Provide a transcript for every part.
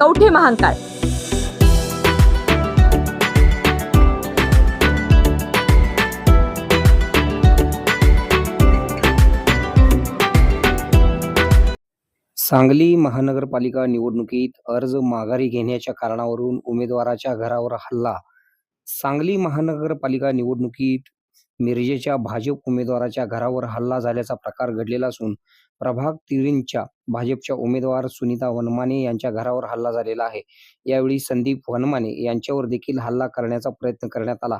कवठे महांकाळ सांगली महानगरपालिका निवडणुकीत अर्ज माघारी घेण्याच्या कारणावरून उमेदवाराच्या घरावर हल्ला. सांगली महानगरपालिका निवडणुकीत मिरजेच्या भाजप उमेदवाराच्या घरावर हल्ला झाल्याचा प्रकार घडलेला असून प्रभाग तिरींच्या भाजपच्या उमेदवार सुनीता वनमाने यांच्या घरावर हल्ला झालेला आहे. यावेळी संदीप वनमाने यांच्यावर देखील हल्ला करण्याचा प्रयत्न करण्यात आला.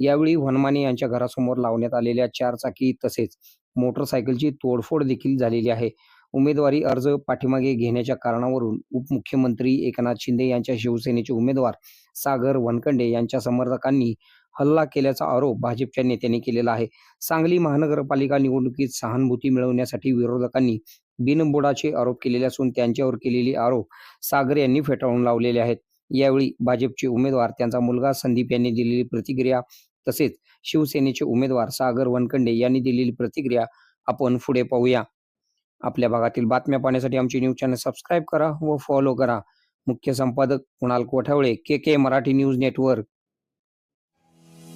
यावेळी वनमाने यांच्या घरासमोर लावण्यात आलेल्या चारचाकी तसेच मोटरसायकलची तोडफोड देखील झालेली आहे. उमेदवारी अर्ज पाठीमागे घेण्याच्या कारणावरून उपमुख्यमंत्री एकनाथ शिंदे यांच्या शिवसेनेचे उमेदवार सागर वनकंडे यांच्या समर्थकांनी हल्ला केल्याचा आरोप भाजपच्या नेत्यांनी केलेला आहे. सांगली महानगरपालिका निवडणुकीत सहानुभूती मिळवण्यासाठी विरोधकांनी बिनबुडाचे आरोप केलेले असून त्यांच्यावर केलेले आरोप सागर यांनी फेटाळून लावलेले आहेत. यावेळी भाजपचे उमेदवार त्यांचा मुलगा संदीप यांनी दिलेली प्रतिक्रिया तसेच शिवसेनेचे उमेदवार सागर वनकंडे यांनी दिलेली प्रतिक्रिया आपण पुढे पाहूया. आपल्या भागातील बातम्या पाहण्यासाठी आमचे न्यूज चॅनल सबस्क्राईब करा व फॉलो करा. मुख्य संपादक Kunal Kothawale K K Marathi news network.